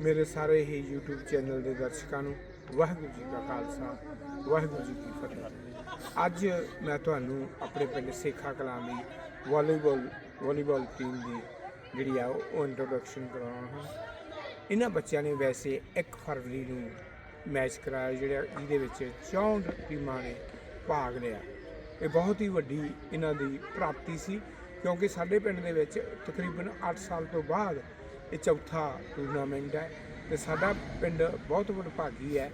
ਮੇਰੇ ਸਾਰੇ ਹੀ YouTube channel ਦੇ ਦਰਸ਼ਕਾਂ ਨੂੰ ਵਾਹਿਗੁਰੂ ਜੀ ਕਾ ਖਾਲਸਾ, ਵਾਹਿਗੁਰੂ ਜੀ ਕੀ ਫਤਿਹ। ਅੱਜ ਮੈਂ ਤੁਹਾਨੂੰ ਆਪਣੇ ਪਿੰਡ ਸੇਖਾ ਕਲਾਂ ਦੀ ਵਾਲੀਬਾਲ ਵਾਲੀਬਾਲ ਟੀਮ ਦੀ ਜਿਹੜੀ ਆ ਉਹ ਇੰਟਰੋਡਕਸ਼ਨ ਕਰਾਉਣਾ ਹਾਂ। ਇਹਨਾਂ ਬੱਚਿਆਂ ਨੇ ਵੈਸੇ 1 ਫਰਵਰੀ ਨੂੰ ਮੈਚ ਕਰਾਇਆ, ਜਿਹੜਾ ਜਿਹਦੇ ਵਿੱਚ 64 ਟੀਮਾਂ ਨੇ ਭਾਗ ਲਿਆ। ਇਹ ਬਹੁਤ ਹੀ ਵੱਡੀ ਇਹਨਾਂ ਦੀ ਪ੍ਰਾਪਤੀ ਸੀ, ਕਿਉਂਕਿ ਸਾਡੇ ਪਿੰਡ ਦੇ ਵਿੱਚ ਤਕਰੀਬਨ 8 ਸਾਲ ਤੋਂ ਬਾਅਦ ਇਹ ਚੌਥਾ ਟੂਰਨਾਮੈਂਟ ਹੈ ਤੇ ਸਾਡਾ ਪਿੰਡ ਬਹੁਤ ਵਡਭਾਗੀ ਹੈ।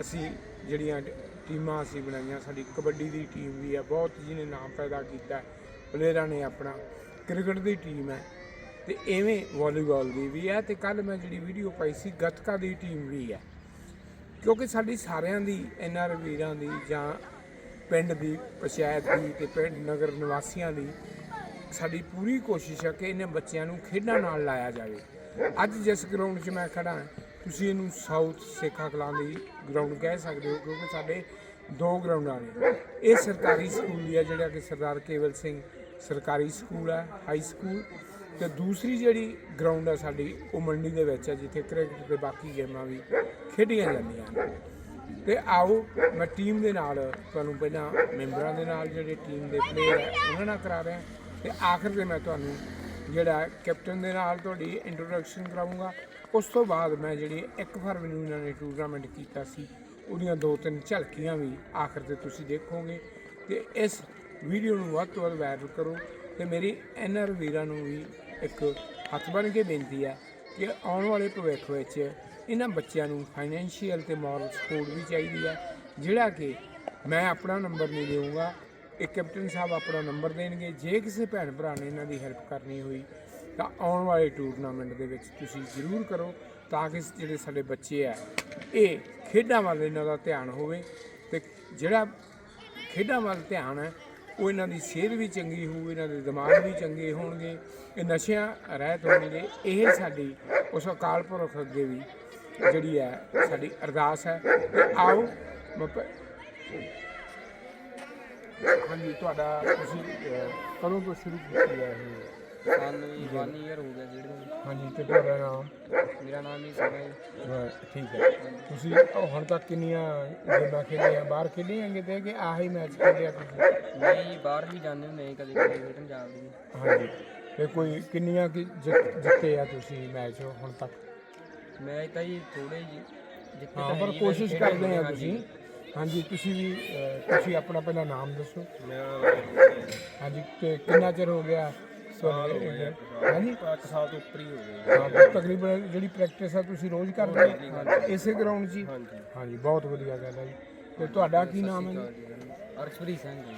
ਅਸੀਂ ਜਿਹੜੀਆਂ ਟੀਮਾਂ ਅਸੀਂ ਬਣਾਈਆਂ, ਸਾਡੀ ਕਬੱਡੀ ਦੀ ਟੀਮ ਵੀ ਹੈ, ਬਹੁਤ ਜਿਹਨੇ ਨਾਮ ਪੈਦਾ ਕੀਤਾ ਪਲੇਅਰਾਂ ਨੇ ਆਪਣਾ ਕ੍ਰਿਕਟ ਦੀ ਟੀਮ ਹੈ ਤੇ ਐਵੇਂ ਵਾਲੀਬਾਲ ਦੀ ਵੀ ਹੈ ਤੇ ਕੱਲ ਮੈਂ ਜਿਹੜੀ ਵੀਡੀਓ ਪਾਈ ਸੀ, ਗੱਤਕਾ ਦੀ ਟੀਮ ਵੀ ਹੈ। ਕਿਉਂਕਿ ਸਾਡੀ ਸਾਰਿਆਂ ਦੀ ਐਨਆਰ ਵੀਰਾਂ ਦੀ ਜਾਂ ਪਿੰਡ ਦੀ, ਪੰਚਾਇਤ ਦੀ ਤੇ ਪਿੰਡ, ਨਗਰ ਨਿਵਾਸੀਆਂ ਦੀ ਸਾਡੀ ਪੂਰੀ ਕੋਸ਼ਿਸ਼ ਹੈ ਕਿ ਇਹਨਾਂ ਬੱਚਿਆਂ ਨੂੰ ਖੇਡਾਂ ਨਾਲ ਲਾਇਆ ਜਾਵੇ। ਅੱਜ ਜਿਸ ਗਰਾਊਂਡ 'ਚ ਮੈਂ ਖੜਾ ਹਾਂ, ਤੁਸੀਂ ਇਹਨੂੰ ਸਾਊਥ ਸੇਖਾ ਕਲਾਂ ਦੀ ਗਰਾਊਂਡ ਕਹਿ ਸਕਦੇ ਹੋ, ਕਿਉਂਕਿ ਸਾਡੇ ਦੋ ਗਰਾਊਂਡਾਂ ਨੇ। ਇਹ ਸਰਕਾਰੀ ਸਕੂਲ ਦੀ ਹੈ ਜਿਹੜਾ ਕਿ ਸਰਦਾਰ ਕੇਵਲ ਸਿੰਘ ਸਰਕਾਰੀ ਸਕੂਲ ਹੈ ਹਾਈ ਸਕੂਲ ਤੇ ਦੂਸਰੀ ਜਿਹੜੀ ਗਰਾਊਂਡ ਹੈ ਸਾਡੀ ਉਹ ਮੰਡੀ ਦੇ ਵਿੱਚ ਹੈ ਜਿੱਥੇ ਕ੍ਰਿਕਟ ਤੇ ਬਾਕੀ ਗੇਮਾਂ ਵੀ ਖੇਡੀਆਂ ਜਾਂਦੀਆਂ ਹਨ ਤੇ ਆਓ, ਮੈਂ ਟੀਮ ਦੇ ਨਾਲ, ਤੁਹਾਨੂੰ ਪਹਿਲਾਂ ਮੈਂਬਰਾਂ ਦੇ ਨਾਲ, ਜਿਹੜੇ ਟੀਮ ਦੇ ਪਲੇਅਰ ਹੈ ਉਹਨਾਂ ਨਾਲ ਕਰਾ ਰਿਹਾ। ਤੇ ਆਖਰ ਤੇ ਮੈਂ ਤੁਹਾਨੂੰ ਜਿਹੜਾ ਕੈਪਟਨ ਦੇ ਨਾਲ ਤੁਹਾਡੀ ਇੰਟਰੋਡਕਸ਼ਨ ਕਰਾਉਂਗਾ ਉਸ ਤੋਂ ਬਾਅਦ ਮੈਂ ਜਿਹੜੀ 1 ਫਰਵਰੀ ਨੂੰ ਇਹਨਾਂ ਨੇ ਟੂਰਨਾਮੈਂਟ ਕੀਤਾ ਸੀ, ਉਹਦੀਆਂ ਦੋ ਤਿੰਨ ਝਲਕੀਆਂ ਵੀ ਆਖਰ ਤੇ ਤੁਸੀਂ ਦੇਖੋਗੇ। ਤੇ ਇਸ ਵੀਡੀਓ ਨੂੰ ਵੱਧ ਤੋਂ ਵੱਧ ਵਾਇਰਲ ਕਰੋ ਤੇ ਮੇਰੀ ਐਨਆਰ ਵੀਰਾਂ ਨੂੰ ਵੀ ਇੱਕ ਹੱਥ ਬਣ ਕੇ ਬੇਨਤੀ ਹੈ ਕਿ ਆਉਣ ਵਾਲੇ ਭਵਿੱਖ ਵਿੱਚ ਇਹਨਾਂ ਬੱਚਿਆਂ ਨੂੰ ਫਾਈਨੈਂਸ਼ੀਅਲ ਤੇ ਮੋਰਲ ਸਪੋਰਟ ਵੀ ਚਾਹੀਦੀ ਹੈ ਜਿਹੜਾ ਕਿ ਮੈਂ ਆਪਣਾ ਨੰਬਰ ਨਹੀਂ ਦੇਵਾਂਗਾ ਇਹ ਕੈਪਟਨ ਸਾਹਿਬ ਆਪਣਾ ਨੰਬਰ ਦੇਣਗੇ। ਜੇ ਕਿਸੇ ਭੈਣ ਭਰਾ ਨੇ ਇਹਨਾਂ ਦੀ ਹੈਲਪ ਕਰਨੀ ਹੋਈ, ਤਾਂ ਆਉਣ ਵਾਲੇ ਟੂਰਨਾਮੈਂਟ ਦੇ ਵਿੱਚ ਤੁਸੀਂ ਜ਼ਰੂਰ ਕਰੋ ਤਾਂ ਕਿ ਜਿਹੜੇ ਸਾਡੇ ਬੱਚੇ ਆ, ਇਹ ਖੇਡਾਂ ਵੱਲ ਇਹਨਾਂ ਦਾ ਧਿਆਨ ਹੋਵੇ ਤੇ ਜਿਹੜਾ ਖੇਡਾਂ ਵੱਲ ਧਿਆਨ ਹੈ, ਉਹ ਇਹਨਾਂ ਦੀ ਸਿਹਤ ਵੀ ਚੰਗੀ ਹੋਊ, ਇਹਨਾਂ ਦੇ ਦਿਮਾਗ ਵੀ ਚੰਗੇ ਹੋਣਗੇ, ਇਹ ਨਸ਼ਿਆਂ ਰਹਿਤ ਹੋਣਗੇ। ਇਹ ਸਾਡੀ ਉਸ ਅਕਾਲ ਪੁਰਖ ਅੱਗੇ ਵੀ ਜਿਹੜੀ ਹੈ, ਸਾਡੀ ਅਰਦਾਸ ਹੈ। ਤੇ ਆਓ ਹਾਂਜੀ ਤੁਹਾਡਾ ਤੁਸੀਂ ਅਹ, ਕਦੋਂ ਤੋਂ ਸ਼ੁਰੂ ਕੀਤੀ ਹੈ ਇਹ? ਸਾਨੂੰ ਵੀ 1 ਇਅਰ ਹੋ ਗਿਆ ਜਿਹੜੇ ਨੂੰ। ਹਾਂਜੀ ਤੇ ਤੁਹਾਡਾ ਨਾਮ? ਮੇਰਾ ਨਾਮ ਹੀ ਸੀਗਾ ਜੀ। ਠੀਕ ਹੈ। ਤੁਸੀਂ ਉਹ ਹੁਣ ਤੱਕ ਕਿੰਨੀਆਂ ਗੇਮਾਂ ਖੇਡੀਆਂ? ਬਾਹਰ ਖੇਡੀਆਂ ਕਿਤੇ ਕਿ ਆਹੀ ਮੈਚ ਖੇਡਿਆ ਤੁਸੀਂ? ਨਹੀਂ ਬਾਹਰ ਵੀ ਜਾਂਦੇ ਹੁੰਦੇ ਸੀ ਕਦੇ ਕਦੇ ਖੇਡਣ ਜਾਂਦੇ ਸੀ ਹਾਂਜੀ। ਤੇ ਕੋਈ ਕਿੰਨੀਆਂ ਕਿ ਜਿੱਤ- ਜਿੱਤੇ ਆ ਤੁਸੀਂ ਮੈਚ ਹੁਣ ਤੱਕ? ਮੈਂ ਤਾਂ ਜੀ ਥੋੜੇ ਜੀ ਜਿੱਥੇ ਹਾਂ ਤਾਂ ਪਰ ਹੈਗੀ ਕੋਸ਼ਿਸ਼ ਕਰਦੇ ਆ। ਤੁਸੀਂ। ਹਾਂਜੀ। ਤੁਸੀਂ ਵੀ ਅਹ, ਤੁਸੀਂ ਆਪਣਾ ਪਹਿਲਾਂ ਨਾਮ ਦੱਸੋ। ਮੇਰਾ ਹਾਂਜੀ ਤੇ ਕਿੰਨਾ ਚਿਰ ਹੋ ਗਿਆ ਹਾਂਜੀ? 8 ਸਾਲ ਤੋਂ ਉੱਪਰ ਹੀ ਹੋ ਗਿਆ। ਹਾਂ ਤੇ ਤਕਰੀਬਨ ਜਿਹੜੀ ਪ੍ਰੈਕਟਿਸ ਆ ਤੁਸੀਂ ਰੋਜ਼ ਕਰਦੇ ਹੋ? ਇਸੇ ਗਰਾਊਂਡ 'ਚ ਹੀ? ਹਾਂਜੀ। ਹਾਂਜੀ ਬਹੁਤ ਵਧੀਆ ਗੱਲ ਹੈ ਜੀ। ਤੇ ਤੁਹਾਡਾ ਕੀ ਨਾਮ ਹੈ ਜੀ? ਅਰਸ਼ਪ੍ਰੀਤ ਸਿੰਘ ਜੀ।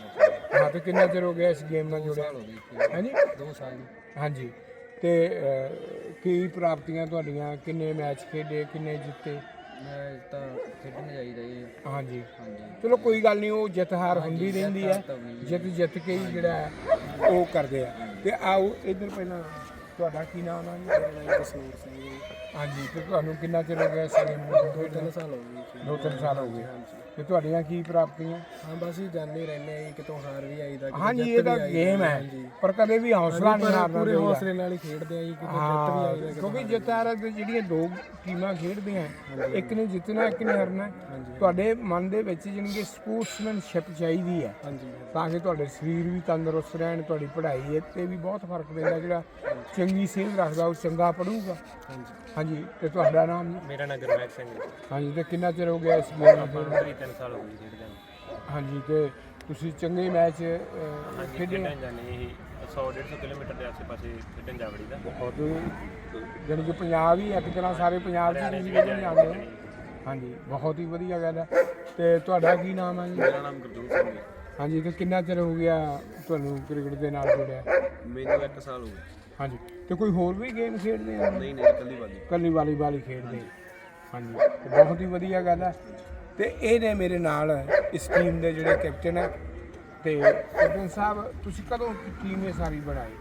ਹਾਂ ਤੇ ਕਿੰਨਾ ਚਿਰ ਹੋ ਗਿਆ ਇਸ ਗੇਮ ਨਾਲ ਜੁੜਿਆ? ਸਾਲ ਹੋ ਗਏ ਹਾਂਜੀ? 2 ਸਾਲ। ਹਾਂਜੀ ਤੇ ਅਹ, ਕੀ ਪ੍ਰਾਪਤੀਆਂ ਤੁਹਾਡੀਆਂ? ਕਿੰਨੇ ਮੈਚ ਖੇਡੇ ਕਿੰਨੇ ਜਿੱਤੇ? ਮੈਂ ਤਾਂ ਖੇਡਣ ਜਾਈਦਾ ਜੀ ਹਾਂਜੀ। ਹਾਂਜੀ। ਚਲੋ ਕੋਈ ਗੱਲ ਨਹੀਂ ਉਹ ਜਿੱਤ ਹਾਰ ਹੁੰਦੀ ਰਹਿੰਦੀ ਹੈ ਜਿੱਤ ਜਿੱਤ ਕੇ ਹੀ ਜਿਹੜਾ ਹੈ ਉਹ ਕਰਦੇ ਆ। ਤੇ ਆਓ ਇੱਧਰ ਪਹਿਲਾਂ ਤੁਹਾਡਾ ਕੀ ਨਾਮ ਹੈ ਜੀ? ਕਸੂਰ ਸਿੰਘ ਜੀ। ਹਾਂਜੀ ਤੇ ਤੁਹਾਨੂੰ ਕਿੰਨਾ ਚਿਰ ਹੋ ਗਿਆ ਨੂੰ ਦੋ ਤਿੰਨ ਸਾਲ ਹੋ ਗਏ ਜੀ। ਦੋ ਤਿੰਨ ਸਾਲ ਹੋ ਗਏ। ਤੇ ਤੁਹਾਡੀਆਂ ਕੀ ਪ੍ਰਾਪਤੀਆਂ? ਹਾਂ ਬਸ ਹੀ ਜਾਂਦੇ ਰਹਿੰਦੇ ਆ ਜੀ ਕਿਤੋਂ ਹਾਰ ਵੀ ਆਈਦਾ ਕਿਤੋਂ ਹਾਂਜੀ ਜਿੱਤ ਇਹ ਤਾਂ ਵੀ ਆਈਦਾ। ਗੇਮ ਹੈ। ਹਾਂਜੀ। ਪਰ ਕਦੇ ਵੀ ਹੌਸਲਾ ਨਹੀਂ ਹਾਰਨਾ ਪੂਰੇ ਚਾਹੀਦਾ ਹੌਸਲੇ ਨਾਲ ਹੀ ਖੇਡਦੇ ਆ ਜੀ ਕਿਤੇ ਜਿੱਤ ਵੀ ਹਾਂ ਆਈਦਾ ਕਿਉਂਕਿ ਜਿੱਤ ਹਾਰ ਤੇ ਜਿਹੜੀਆਂ ਦੋ ਟੀਮਾਂ ਖੇਡਦੀਆਂ ਇੱਕ ਨੇ ਜਿੱਤਣਾ ਇੱਕ ਨੇ ਹਾਰਨਾ। ਤੁਹਾਡੇ ਮਨ ਦੇ ਵਿੱਚ ਜਾਣੀ ਕਿ ਸਪੋਰਟਸਮੈਨਸ਼ਿਪ ਚਾਹੀਦੀ ਹੈ। ਹਾਂਜੀ ਤਾਂ ਕਿ ਤੁਹਾਡੇ ਸਰੀਰ ਵੀ ਤੰਦਰੁਸਤ ਰਹਿਣ ਤੁਹਾਡੀ ਪੜ੍ਹਾਈ ਤੇ ਵੀ ਬਹੁਤ ਫ਼ਰਕ ਪੈਂਦਾ ਜਿਹੜਾ ਚੰਗੀ ਸਿਹਤ ਰੱਖਦਾ ਉਹ ਚੰਗਾ ਪੜੂਗਾ ਹਾਂਜੀ ਹਾਂਜੀ ਤੇ ਤੁਹਾਡਾ ਨਾਮ? ਜੀ ਮੇਰਾ ਨਾਮ ਗੁਰਮੇਲ ਸਿੰਘ ਹੈ। ਹਾਂਜੀ ਤੇ ਕਿੰਨਾ ਚਿਰ ਹੋ ਗਿਆ ਇਸ ਗੇਮ ਨੂੰ ਖੇਡਦੇ? ਮੇਰੀ 3 ਸਾਲ ਹੋ ਗਏ ਖੇਡਦੇ ਨੂੰ। ਹਾਂਜੀ ਤੇ ਤੁਸੀਂ ਚੰਗੇ ਮੈਚ ਹਾਂਜੀ ਖੇਡੇ? ਖੇਡਣ ਜਾਂਦੇ ਇਹ 100 150 ਕਿਲੋਮੀਟਰ ਦੇ ਆਸ-ਪਾਸੇ ਖੇਡਣ ਜਾ ਵੜੀ ਦਾ। ਬਹੁਤ ਜਾਣੀ ਕਿ ਪੰਜਾਬ ਹੀ ਇੱਕ ਤਰ੍ਹਾਂ ਸਾਰੇ ਪੰਜਾਬ 'ਚ ਹੀ ਤੁਸੀਂ ਖੇਡਣ ਜਾਂਦੇ ਹੋ ਹਾਂਜੀ ਬਹੁਤ ਹੀ ਵਧੀਆ ਗੱਲ ਹੈ। ਤੇ ਤੁਹਾਡਾ ਕੀ ਨਾਮ ਹੈ ਜੀ? ਮੇਰਾ ਨਾਮ ਗੁਰਜੋਤ ਸਿੰਘ ਹੈ। ਹਾਂਜੀ ਤੇ ਕਿੰਨਾ ਚਿਰ ਹੋ ਗਿਆ ਤੁਹਾਨੂੰ ਕ੍ਰਿਕਟ ਦੇ ਨਾਲ ਜੁੜਿਆ? ਮੈਨੂੰ 1 ਸਾਲ ਹੋ ਗਿਆ ਹਾਂਜੀ। ਤੇ ਕੋਈ ਹੋਰ ਵੀ ਗੇਮ ਖੇਡਦੇ ਆ? ਨਹੀਂ ਨਹੀਂ ਇਕੱਲੀ ਵਾਲੀ। ਕੱਲੀ ਵਾਲੀਬਾਲ ਹੀ ਖੇਡਦੇ। ਹਾਂਜੀ ਤੇ ਬਹੁਤ ਹੀ ਵਧੀਆ ਗੱਲ ਹੈ ਤੇ ਇਹ ਨੇ ਮੇਰੇ ਨਾਲ ਇਸ ਟੀਮ ਦੇ ਜਿਹੜੇ ਕੈਪਟਨ ਹੈ ਤੇ ਕੈਪਟਨ ਸਾਹਿਬ ਤੁਸੀਂ ਕਦੋਂ ਟੀਮ ਇਹ ਸਾਰੀ ਬਣਾਈ?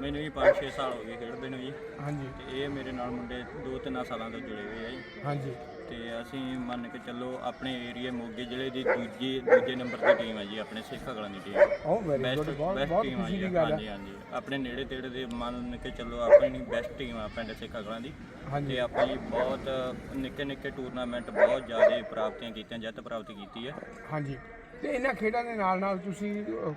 ਮੈਨੂੰ ਜੀ 5-6 ਸਾਲ ਹੋ ਗਏ ਖੇਡਦੇ ਨੂੰ ਜੀ। ਹਾਂਜੀ। ਤੇ ਇਹ ਮੇਰੇ ਨਾਲ ਮੁੰਡੇ 2-3 ਸਾਲਾਂ ਤੋਂ ਜੁੜੇ ਹੋਏ ਆ ਜੀ। ਹਾਂਜੀ। ਤੇ ਅਸੀਂ ਮੰਨ ਕੇ ਚੱਲੋ ਆਪਣੇ ਏਰੀਆ ਮੋਗੇ ਜ਼ਿਲ੍ਹੇ ਦੀ ਦੂਜੀ ਦੂਜੇ ਨੰਬਰ ਦੀ ਟੀਮ ਹੈ ਜੀ ਆਪਣੇ ਸਿੱਖ ਕਲਾਂ ਦੀ ਟੀਮ ਉਹ ਵੈਰੀ ਬੈਸਟ ਗੁੱਡ ਬਹੁਤ ਬੈਸਟ ਬਹੁਤ ਟੀਮ ਖੁਸ਼ੀ ਜੀ ਦੀ ਗੱਲ ਹਾਂਜੀ ਹੈ ਹਾਂਜੀ। ਆਪਣੇ ਨੇੜੇ ਤੇੜੇ ਦੇ ਮੰਨ ਕੇ ਚੱਲੋ ਆਪਣੀ ਬੈਸਟ ਟੀਮ ਆ ਪਿੰਡ ਸਿੱਖ ਕਲਾਂ ਦੀ। ਹਾਂਜੀ। ਤੇ ਆਪਾਂ ਜੀ ਬਹੁਤ ਨਿੱਕੇ ਨਿੱਕੇ ਟੂਰਨਾਮੈਂਟ ਬਹੁਤ ਜ਼ਿਆਦਾ ਪ੍ਰਾਪਤੀਆਂ ਕੀਤੀਆਂ ਜਿੱਤ ਪ੍ਰਾਪਤ ਕੀਤੀ ਹੈ ਹਾਂਜੀ। ਤੇ ਇਹਨਾਂ ਖੇਡਾਂ ਦੇ ਨਾਲ ਨਾਲ ਤੁਸੀਂ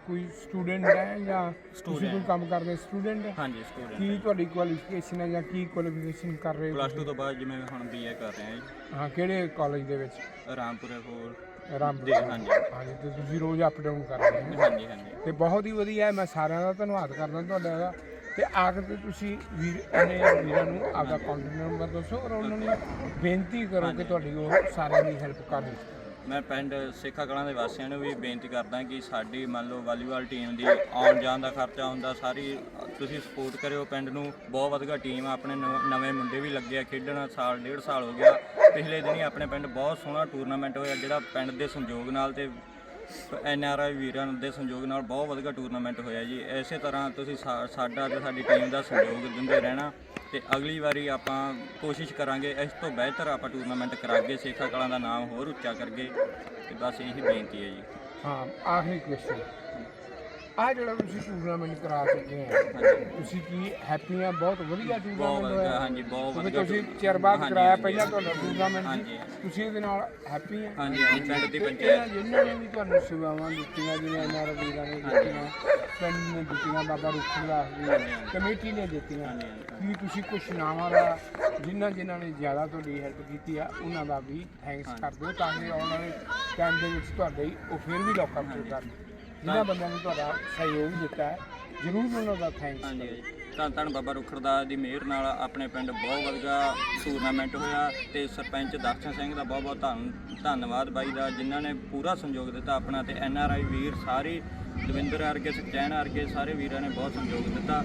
ਕੋਈ ਸਟੂਡੈਂਟ ਹੈ ਜਾਂ ਤੁਸੀਂ ਕੋਈ। ਕੰਮ ਕਰਦੇ ਸਟੂਡੈਂਟ ਹਾਂਜੀ ਸਟੂਡੈਂਟ ਕੀ ਤੁਹਾਡੀ ਕੁਆਲੀਫਿਕੇਸ਼ਨ ਹੈ ਜਾਂ ਕੀ ਕੁਆਲੀਫਿਕੇਸ਼ਨ ਕਰ ਰਹੇ ਹੋ ਪਲੱਸ 2 ਤੋਂ ਬਾਅਦ ਜਿਵੇਂ ਹੁਣ ਬੀਏ ਕਰ ਰਹੇ ਹਾਂ ਜੀ। ਹਾਂ ਕਿਹੜੇ ਕਾਲਜ ਦੇ ਵਿੱਚ? ਰਾਮਪੁਰੇ ਹੋਰ। ਰਾਮਪੁਰ। ਦੇ ਹਾਂਜੀ। ਹਾਂਜੀ ਤੇ ਤੁਸੀਂ ਰੋਜ਼ ਅਪ ਡਾਊਨ ਕਰ ਰਹੇ ਹੋ। ਹਾਂਜੀ ਹਾਂਜੀ। ਤੇ ਬਹੁਤ ਹੀ ਵਧੀਆ ਹੈ ਮੈਂ ਸਾਰਿਆਂ ਦਾ ਧੰਨਵਾਦ ਕਰਦਾ ਤੁਹਾਡਾ ਦਾ ਤੇ ਆਖਰ ਤੇ ਤੁਸੀਂ ਵੀਰ ਇਹਨੇ ਵੀਰਾਂ ਨੂੰ ਆਪਦਾ ਕੰਟੈਕਟ ਨੰਬਰ ਦੱਸੋ ਔਰ ਉਹਨਾਂ ਨੂੰ ਬੇਨਤੀ ਕਰੋ ਕਿ ਤੁਹਾਡੀ ਉਹ ਸਾਰਿਆਂ ਦੀ ਹੈਲਪ ਕਰਨ ਮੈਂ ਪਿੰਡ ਸੇਖਾ ਕਲਾਂ ਦੇ ਵਾਸੀਆਂ ਨੂੰ ਵੀ ਬੇਨਤੀ ਕਰਦਾ ਕਿ ਸਾਡੀ ਮੰਨ ਲਓ ਵਾਲੀਬਾਲ ਟੀਮ ਦੀ ਆਉਣ ਜਾਣ ਦਾ ਖਰਚਾ ਹੁੰਦਾ, ਸਾਰੀ ਤੁਸੀਂ ਸਪੋਰਟ ਕਰਿਓ ਪਿੰਡ ਨੂੰ। ਬਹੁਤ ਵਧੀਆ ਟੀਮ ਆ, ਆਪਣੇ ਨਵ- ਨਵੇਂ ਮੁੰਡੇ ਵੀ ਲੱਗੇ ਆ ਖੇਡਣ, ਸਾਲ, ਡੇਢ ਸਾਲ ਹੋ ਗਿਆ। ਪਿਛਲੇ ਦਿਨੀ ਆਪਣੇ ਪਿੰਡ ਬਹੁਤ ਸੋਹਣਾ ਟੂਰਨਾਮੈਂਟ ਹੋਇਆ, ਜਿਹੜਾ ਪਿੰਡ ਦੇ ਸੰਯੋਗ ਨਾਲ ਤੇ ਐਨ ਆਰ ਆਈ ਵੀਰਾਂ ਦੇ ਸੰਯੋਗ ਨਾਲ ਬਹੁਤ ਵਧੀਆ ਟੂਰਨਾਮੈਂਟ ਹੋਇਆ ਜੀ। ਇਸੇ ਤਰ੍ਹਾਂ ਤੁਸੀਂ ਸਾ- ਸਾਡਾ ਤੇ ਸਾਡੀ ਟੀਮ ਦਾ ਸੰਯੋਗ ਦਿੰਦੇ ਰਹਿਣਾ। ਤੇ ਅਗਲੀ ਵਾਰੀ ਆਪਾਂ ਕੋਸ਼ਿਸ਼ ਕਰਾਂਗੇ, ਇਸ ਤੋਂ ਬਿਹਤਰ ਆਪਾਂ ਟੂਰਨਾਮੈਂਟ ਕਰਾਂਗੇ, ਸੇਖਾ ਕਲਾਂ ਦਾ ਨਾਮ ਹੋਰ ਉੱਚਾ ਕਰਗੇ ਤੇ ਬਸ ਇਹੀ ਬੇਨਤੀ ਹੈ ਜੀ। ਹਾਂ, ਆਖਰੀ ਕੁਐਸਚਨ ਆ ਜਿਹੜਾ ਤੁਸੀਂ ਟੂਰਨਾਮੈਂਟ ਕਰਾ ਚੁੱਕੇ ਆ ਤੁਸੀਂ ਕੀ ਹੈਪੀ ਆ? ਬਹੁਤ ਵਧੀਆ ਬਹੁਤ ਟੂਰਨਾਮੈਂਟ ਵਧੀਆ ਹੋਇਆ ਹਾਂਜੀ ਬਹੁਤ ਕਿਉਂਕਿ ਵਧੀਆ ਤੁਸੀਂ ਚਿਰ ਬਾਅਦ ਹਾਂਜੀ, ਕਰਾਇਆ ਪਹਿਲਾਂ ਤੁਹਾਡਾ ਟੂਰਨਾਮੈਂਟ ਹਾਂਜੀ। ਤੁਸੀਂ ਇਹਦੇ ਨਾਲ ਹੈਪੀ ਆ। ਹਾਂਜੀ ਹਾਂਜੀ ਪਿੰਡ ਦੀ ਇਹਨਾਂ ਪੰਚਾਇਤ। ਜਿਨ੍ਹਾਂ ਨੇ ਵੀ ਤੁਹਾਨੂੰ ਸੇਵਾਵਾਂ ਦਿੱਤੀਆਂ ਜਿਵੇਂ ਐਨਆਰ ਵੀਰਾਂ ਨੇ ਦਿੱਤੀਆਂ ਪਿੰਡ ਨੇ ਦਿੱਤੀਆਂ ਬਾਬਾ ਰੁਖਨਦਾਸ ਦੀ ਕਮੇਟੀ ਨੇ ਦਿੱਤੀਆਂ। ਹਾਂਜੀ, ਹਾਂਜੀ। ਕੀ ਤੁਸੀਂ ਕੁਝ ਨਾਵਾਂ ਦਾ ਜਿਨ੍ਹਾਂ ਜਿਨ੍ਹਾਂ ਨੇ ਜ਼ਿਆਦਾ ਤੁਹਾਡੀ ਹੈਲਪ ਕੀਤੀ ਆ ਉਹਨਾਂ ਦਾ ਵੀ ਥੈਂਕਸ ਕਰਦੇ ਹੋ ਤਾਂ ਕਿ ਆਉਣ ਵਾਲੇ ਟਾਈਮ ਦੇ ਵਿੱਚ ਤੁਹਾਡੇ ਉਹ ਫਿਰ ਵੀ ਲੋਕਾਂ ਨੂੰ ਕਰਨ ਜਿਨ੍ਹਾਂ ਬੰਦਿਆਂ ਨੇ ਤੁਹਾਡਾ ਸਹਿਯੋਗ ਦਿੱਤਾ ਹੈ। ਜ਼ਰੂਰ ਉਹਨਾਂ ਦਾ ਥੈਂਕਸ ਹਾਂਜੀ ਹਾਂਜੀ। ਧੰਨ ਧੰਨ ਬਾਬਾ ਰੁਖੜਦਾਸ ਦੀ ਮਿਹਰ ਨਾਲ ਆਪਣੇ ਪਿੰਡ ਬਹੁਤ ਵਧੀਆ ਟੂਰਨਾਮੈਂਟ ਹੋਇਆ ਤੇ ਸਰਪੰਚ ਦਰਸ਼ਨ ਸਿੰਘ ਦਾ ਬਹੁਤ ਬਹੁਤ ਧੰਨ ਧੰਨਵਾਦ ਬਾਈ ਦਾ ਜਿਨ੍ਹਾਂ ਨੇ ਪੂਰਾ ਸਹਿਯੋਗ ਦਿੱਤਾ ਆਪਣਾ ਤੇ ਐਨ ਆਰ ਆਈ ਵੀਰ ਸਾਰੇ ਦਵਿੰਦਰ ਵਰਗੇ ਸੁਖਚੈਨ ਵਰਗੇ ਸਾਰੇ ਵੀਰਾਂ ਨੇ ਬਹੁਤ ਸਹਿਯੋਗ ਦਿੱਤਾ।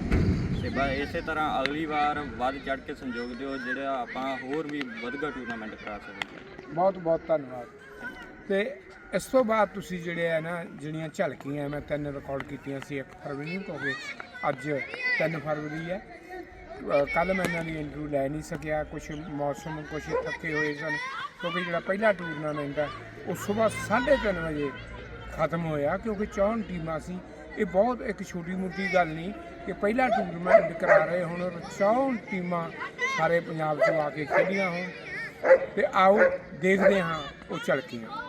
ਤੇ ਬਸ ਇਸੇ ਤਰ੍ਹਾਂ ਅਗਲੀ ਵਾਰ ਵੱਧ ਚੜ ਕੇ ਸਹਿਯੋਗ ਦਿਓ ਜਿਹੜਾ ਆਪਾਂ ਹੋਰ ਵੀ ਵਧੀਆ ਟੂਰਨਾਮੈਂਟ ਕਰਾ ਸਕੀਏ ਬਹੁਤ ਬਹੁਤ ਧੰਨਵਾਦ। ਤੇ ਇਸ ਤੋਂ ਬਾਅਦ ਤੁਸੀਂ ਜਿਹੜੇ ਆ ਨਾ, ਜਿਹੜੀਆਂ ਝਲਕੀਆਂ ਮੈਂ ਤਿੰਨ ਰਿਕਾਰਡ ਕੀਤੀਆਂ ਸੀ 1 ਫਰਵਰੀ ਨੂੰ, ਕਿਉਂਕਿ ਅੱਜ 3 ਫਰਵਰੀ ਹੈ। ਕੱਲ ਮੈਂ ਇਹਨਾਂ ਦੀ ਇੰਟਰਵਿਊ ਲੈ ਨਹੀਂ ਸਕਿਆ ਕੁਝ ਮੌਸਮ ਕੁਝ ਥੱਕੇ ਹੋਏ ਸਨ, ਕਿਉਂਕਿ ਜਿਹੜਾ ਪਹਿਲਾ ਟੂਰਨਾਮੈਂਟ ਹੈ, ਉਹ ਸਵੇਰ 3:30 ਵਜੇ ਖਤਮ ਹੋਇਆ, ਕਿਉਂਕਿ 64 ਟੀਮਾਂ ਸੀ। ਇਹ ਬਹੁਤ ਇੱਕ ਛੋਟੀ ਮੋਟੀ ਗੱਲ ਨਹੀਂ ਕਿ ਪਹਿਲਾ ਟੂਰਨਾਮੈਂਟ ਕਰਾ ਰਹੇ ਹੁਣ 64 ਟੀਮਾਂ ਸਾਰੇ ਪੰਜਾਬ ਤੋਂ ਆ ਕੇ ਖੇਡੀਆਂ ਹੋਣ। ਤੇ ਆਓ ਦੇਖਦੇ ਹਾਂ ਉਹ ਝਲਕੀਆਂ।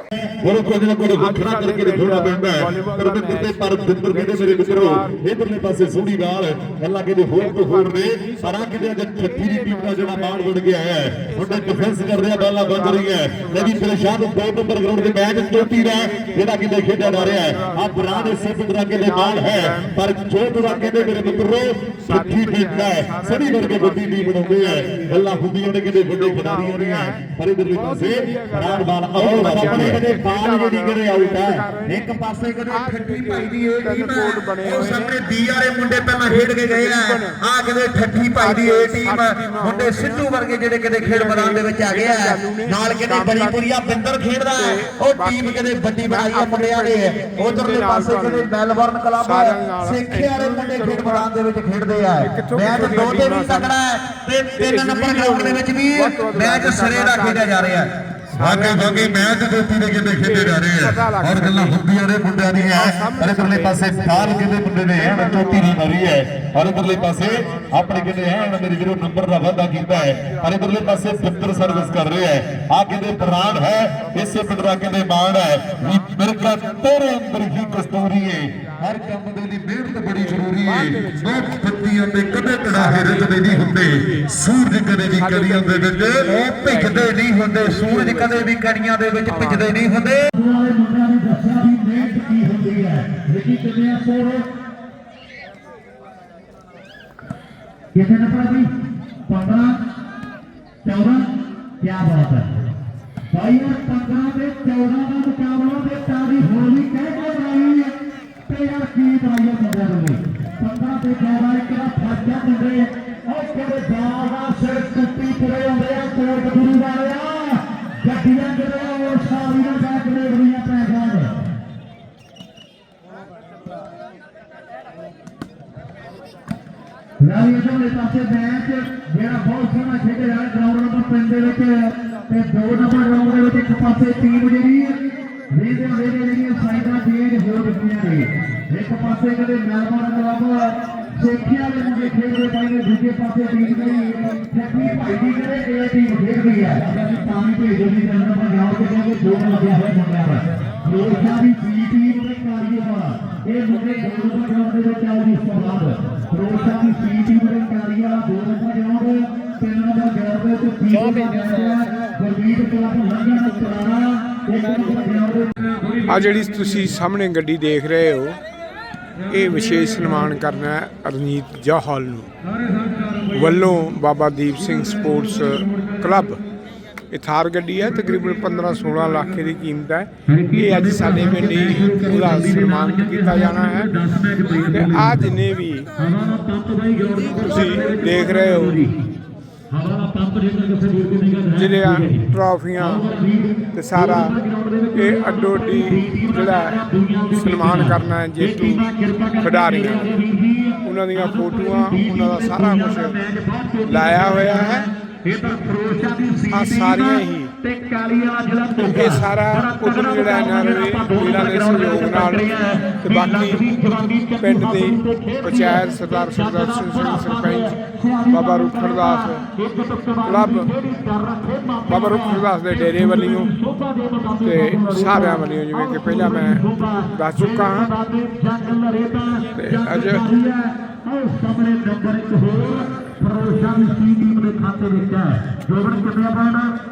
ਬੋਲੋ ਕੁਝ ਨਾ ਕੁਝ ਵੱਖਰਾ ਕਰਕੇ ਦਿਖਾਉਣਾ ਪੈਂਦਾ ਹੈ। ਪਰਮਿੰਦਰ ਤੇ ਪਰਮਿੰਦਰ ਕਹਿੰਦੇ ਮੇਰੇ ਮਿੱਤਰੋ ਇਧਰਲੇ ਪਾਸੇ ਸੋਹਣੀ ਗਾਲ ਅੱਲਾ ਕਹਿੰਦੇ ਹੋਰ ਤੋਂ ਹੋਰ ਨੇ ਪਰ ਆ ਕਿਤੇ ਅੱਜ ਠੱਠੀ ਦੀ ਟੀਮ ਦਾ ਜਿਹੜਾ ਮਾਣ ਬਣ ਗਿਆ ਹੈ ਉਹਦਾ ਡਿਫੈਂਸ ਕਰ ਰਿਹਾ ਬਾਲਾ ਵੱਜ ਰਹੀ ਹੈ। ਲੇਕਿਨ ਪ੍ਰਸ਼ਾਦ ਦੋ ਨੰਬਰ ਗਰਾਊਂਡ ਦੇ ਮੈਚ ਚੋਟੀ ਦਾ ਜਿਹੜਾ ਕਿਤੇ ਖੇਡਿਆ ਜਾ ਰਿਹਾ ਹੈ। ਆ ਬਰਾਦ ਇਸੇ ਪਿੰਡਰਾ ਕੇ ਦੇ ਮਾਣ ਹੈ ਪਰ ਚੋਟ ਦਾ ਕਹਿੰਦੇ ਮੇਰੇ ਮਿੱਤਰੋ ਠੱਠੀ ਟੀਮ ਦਾ ਹੈ। ਸੜੀ ਵਰਗੇ ਵੱਡੀ ਟੀਮ ਬਣਾਉਂਦੇ ਆ। ਅੱਲਾ ਹੁੰਦੀਆਂ ਨੇ ਕਿਤੇ ਵੱਡੇ ਖਿਡਾਰੀਆਂ ਨੇ ਪਰ ਇਧਰਲੇ ਪਾਸੇ ਰਾਣ ਬਾਲ ਆਉਣ ਵਾਲਾ ਕਦੇ ਬਾਲ ਜਿਹੜੀ ਕਦੇ ਆਊਟ ਹੈ। ਇੱਕ ਪਾਸੇ ਕਦੇ ਠੱਠੀ ਭਾਈ ਦੀ ਇਹ ਟੀਮ ਹੈ ਉਹ ਸਾਹਮਣੇ ਬੀ ਵਾਲੇ ਮੁੰਡੇ ਪਹਿਲਾਂ ਖੇਡ ਕੇ ਗਏ ਆ। ਆ ਕਦੇ ਠੱਠੀ ਭਾਈ ਦੀ ਇਹ ਟੀਮ ਮੁੰਡੇ ਸਿੱਧੂ ਵਰਗੇ ਜਿਹੜੇ ਕਦੇ ਖੇਡ ਮੈਦਾਨ ਦੇ ਵਿੱਚ ਆ ਗਏ ਆ। ਨਾਲ ਕਦੇ ਬੜੀਪੁਰੀਆ ਬਿੰਦਰ ਖੇਡਦਾ ਹੈ। ਉਹ ਟੀਮ ਕਦੇ ਵੱਡੀ ਬਣਾਈ ਆ ਮੁੰਡਿਆਂ ਨੇ ਉਧਰਲੇ ਪਾਸੇ ਕਦੇ ਮੈਲਬਰਨ ਕਲੱਬ ਸੇਖੇ ਵਾਲੇ ਮੁੰਡੇ ਖੇਡ ਮੈਦਾਨ ਦੇ ਵਿੱਚ ਖੇਡਦੇ ਆ। ਮੈਚ ਦੋ ਤੇ ਵੀ ਤਕੜਾ ਹੈ ਤੇ ਤਿੰਨ ਨੰਬਰ ਗਰਾਊਂਡ ਦੇ ਵਿੱਚ ਵੀ ਮੈਚ ਸਿਰੇ ਦਾ ਖੇਡਿਆ ਜਾ ਰਿਹਾ ਹੈ। ਵਾਕੇ ਵਾਕੇ ਮੈਚ ਦੋਤੀ ਦੇ ਕਿਤੇ ਖੇਡੇ ਜਾ ਰਹੇ ਆ। ਔਰ ਗੱਲਾਂ ਹੁੰਦੀਆਂ ਨੇ ਮੁੰਡਿਆਂ ਦੀਆਂ। ਪਰ ਇਧਰਲੇ ਪਾਸੇ ਕਾਲ ਕਿਤੇ ਮੁੰਡੇ ਨੇ ਐਨ ਚੋਟੀ ਨਹੀਂ ਮਾਰੀ ਹੈ। ਔਰ ਇਧਰਲੇ ਪਾਸੇ ਆਪਣੇ ਕਿਤੇ ਐਨ ਮੇਰੇ ਵੀਰੋ ਨੰਬਰ ਦਾ ਵਾਅਦਾ ਕੀਤਾ ਹੈ। ਔਰ ਇਧਰਲੇ ਪਾਸੇ ਬਿੰਦਰ ਸਰਵਿਸ ਕਰ ਰਿਹਾ ਹੈ। ਆ ਕਿਤੇ ਪ੍ਰਾਣ ਹੈ। ਇਸੇ ਪਿੰਡਰਾ ਕਿਤੇ ਮਾਣ ਹੈ। ਵੀ ਮਿਰਗਾ ਤੇਰੇ ਅੰਦਰ ਹੀ ਕਸਤੂਰੀ ਹੈ। ਹਰ ਕੰਮ ਦੇ ਲਈ ਮਿਹਨਤ ਬੜੀ ਜ਼ਰੂਰੀ ਹੈ। ਬਹੁਤ ਪੱਤੀਆਂ ਤੇ ਕਦੇ ਕੜਾਹੇ ਰਚਦੇ ਨਹੀਂ ਹੁੰਦੇ। ਸੂਰਜ ਕਦੇ ਵੀ ਕੜੀਆਂ ਦੇ ਵਿੱਚ ਭਿੱਜਦੇ ਨਹੀਂ ਹੁੰਦੇ। ਸੂਰਜ ਕਦੇ ਵੀ ਕਣੀਆਂ ਦੇ ਵਿੱਚ ਭਿੱਜਦੇ ਨਹੀਂ ਹੁੰਦੇ। ਵਾਲੇ ਮੁੰਡਿਆਂ ਨੇ ਦੱਸਿਆ ਵੀ ਮਿਹਨਤ ਕੀ ਹੁੰਦੀ ਹੈ ਲੇਕਿਨ ਕਿੰਨੇ ਸੋਰ ਕਿੰਨੇ ਨੰਬਰ ਦੀ 15 14 ਕੀ ਬਾਤ ਹੈ। ਭਾਈ ਇਹ 15 ਤੇ 14 ਦਾ ਮੁਕਾਬਲਾ ਤੇ ਤਾਰੀ ਹੋਲੀ ਕਹਿ ਇਧਰ ਮੈਚ ਜਿਹੜਾ ਬਹੁਤ ਸੋਹਣਾ ਖੇਡਿਆ ਜਾ ਗਰਾਊਂਡ ਨੰਬਰ 3 ਦੇ ਵਿੱਚ ਤੇ 2 ਨੰਬਰ ਗਰਾਊਂਡ ਦੇ ਵਿੱਚ ਇੱਕ ਪਾਸੇ ਟੀਮ ਜਿਹੜੀ ਵੇਦੇ ਵੇਦੇ ਜਿਹੜੀਆਂ ਸਾਈਡਾਂ ਚੇਂਜ ਹੋ ਚੁੱਕੀਆਂ ਨੇ ਇੱਕ ਪਾਸੇ ਕਦੇ ਮੈਲਬੌਰਨ ਕਲੱਬ, ਸੇਖਿਆ ਦੇ ਮੁੰਡੇ ਖੇਡਦੇ ਪਏ ਨੇ, ਦੂਜੇ ਪਾਸੇ ਟੀਮ ਜਿਹੜੀ ਠੱਗੀ ਭਾਈ ਦੀ ਜਿਹੜੇ ਇਹ ਟੀਮ ਖੇਡਦੀ ਹੈ। ਅਸੀਂ ਪਾਣੀ ਭੇਜੋ ਨਹੀਂ ਕਰਨਾ ਪੰਜਾਬ ਦੇ ਕਹਿੰਦੇ ਦੋ ਲੱਗਿਆ ਹੋਇਆ ਮੁੰਡਿਆਂ ਦਾ ਫਿਰੋਜ਼ਸ਼ਾਹ ਦੀ ਬੀ ਟੀਮ ਦੇ ਕਾਰੀਆ ਇਹ ਮੁੰਡੇ ਦੋ ਨੰਬਰ ਗਰਾਊਂਡ ਦੇ ਵਿੱਚ ਆਉਗੀ ਇਸ ਤੋਂ ਬਾਅਦ ਫਿਰੋਜ਼ਸ਼ਾਹ ਦੀ ਸੀ ਟੀਮ ਆ ਜਿਹੜੀ ਤੁਸੀਂ ਸਾਹਮਣੇ ਗੱਡੀ ਦੇਖ ਰਹੇ ਹੋ, ਇਹ ਵਿਸ਼ੇਸ਼ ਸਨਮਾਨ ਕਰਨਾ ਹੈ ਰਣਜੀਤ ਜੌਹਲ ਨੂੰ। ਵੱਲੋਂ ਬਾਬਾ ਦੀਪ ਸਿੰਘ ਸਪੋਰਟਸ ਕਲੱਬ। ਇਹ ਥਾਰ ਗੱਡੀ ਹੈ, ਤਕਰੀਬਨ 15-16 ਲੱਖ ਦੀ ਕੀਮਤ ਹੈ। ਇਹ ਅੱਜ ਸਾਡੇ ਪਿੰਡ ਹੀ ਪੂਰਾ ਸਨਮਾਨ ਕੀਤਾ ਜਾਣਾ ਹੈ। ਤੇ ਆ ਜਿੰਨੇ ਵੀ ਤੁਸੀਂ ਦੇਖ ਰਹੇ ਹੋ, ਜਿਹੜੀਆਂ ਟਰਾਫੀਆਂ ਤੇ ਸਾਰਾ ਇਹ ਅੱਡੋ ਅੱਡੀ ਜਿਹੜਾ ਸਨਮਾਨ ਕਰਨਾ ਜੇਤੂ ਖਿਡਾਰੀਆਂ ਉਹਨਾਂ ਦੀਆਂ ਫੋਟੋਆਂ, ਉਹਨਾਂ ਦਾ ਸਾਰਾ ਕੁਝ ਲਾਇਆ ਹੋਇਆ ਹੈ। ਦੀ ਆ ਸਾਰੀਆਂ ਹੀ। ਤੇ ਕਾਲੀਆ ਜ਼ਿਲ੍ਹਾ ਇਹ ਸਾਰਾ ਉਧਰ ਜਿਹੜਾ ਇਹਨਾਂ ਦੇ ਵੀਰਾਂ ਦੇ ਸਹਿਯੋਗ ਨਾਲ ਤੇ ਬਾਕੀ ਪਿੰਡ ਦੇ ਪੰਚਾਇਤ ਸਰਦਾਰ ਸੁਖਦਰਸ਼ਨ ਸਿੰਘ ਸਰਪੰਚ ਬਾਬਾ ਰੁਖੜਦਾਸ ਕਲੱਬ ਬਾਬਾ ਰੁਖੜਦਾਸ ਦੇ ਡੇਰੇ ਵੱਲੋਂ ਤੇ ਸਾਰਿਆਂ ਵੱਲੋਂ ਜਿਵੇਂ ਕਿ ਪਹਿਲਾਂ ਮੈਂ ਦੱਸ ਚੁੱਕਾ ਹਾਂ। ਤੇ ਅੱਜ ਸਾਹਮਣੇ ਨੰਬਰ ਇੱਕ ਹੋਰ। ਫਿਰੋਜ਼ਸ਼ਾਹ ਦੀ ਸੀ ਟੀਮ ਦੇ ਖਾਤੇ ਵਿੱਚ ਹੈ। ਜੋਬਨ ਕਿੰਨੇ ਪੁਆਇੰਟ